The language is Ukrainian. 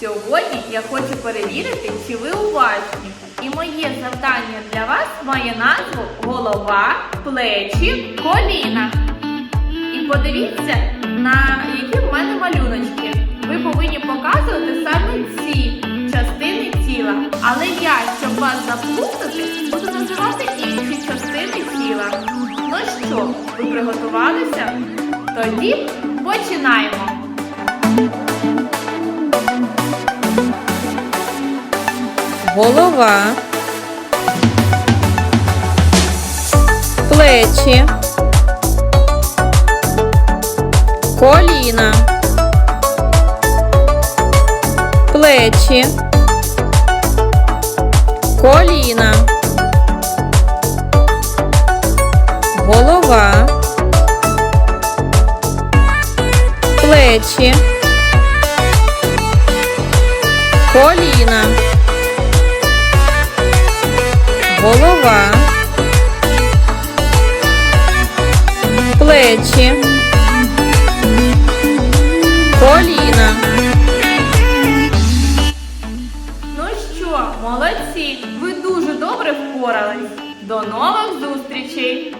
Сьогодні я хочу перевірити, чи ви уважні. І моє завдання для вас має назву голова, плечі, коліна. І подивіться, на які в мене малюночки. Ви повинні показувати саме ці частини тіла. Але я, щоб вас заплутати, буду називати інші частини тіла. Ну що, ви приготувалися? Тоді починаємо! Голова, плечі, коліна, плечі, коліна, голова, плечі, коліна. Голова, плечі, коліна. Ну що, молодці, ви дуже добре впорались. До нових зустрічей!